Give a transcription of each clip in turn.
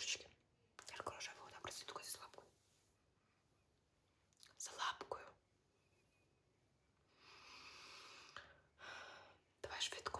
подушечки. Только рожевая вода, просто только за лапку. За лапкою. Давай швидко.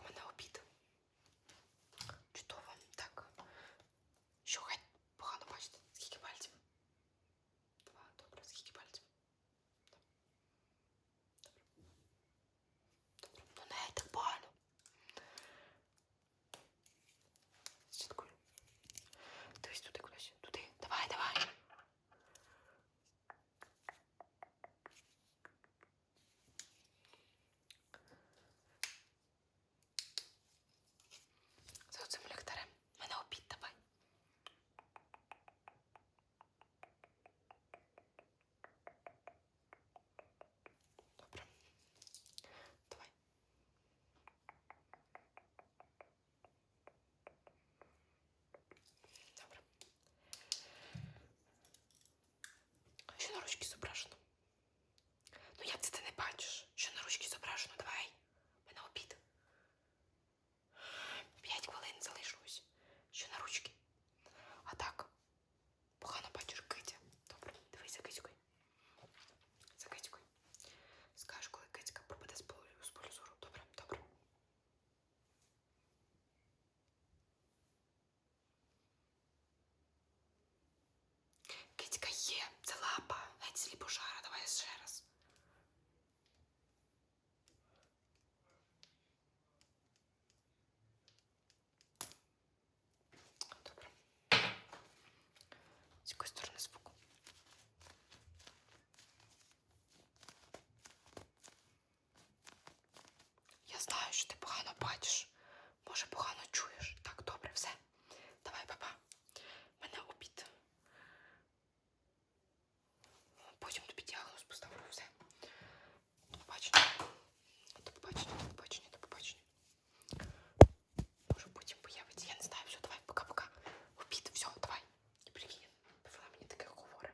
acho que isso знаю, що ти погано бачиш. Може, погано чуєш. Так, добре, все. Давай, папа. Мене обід. Потім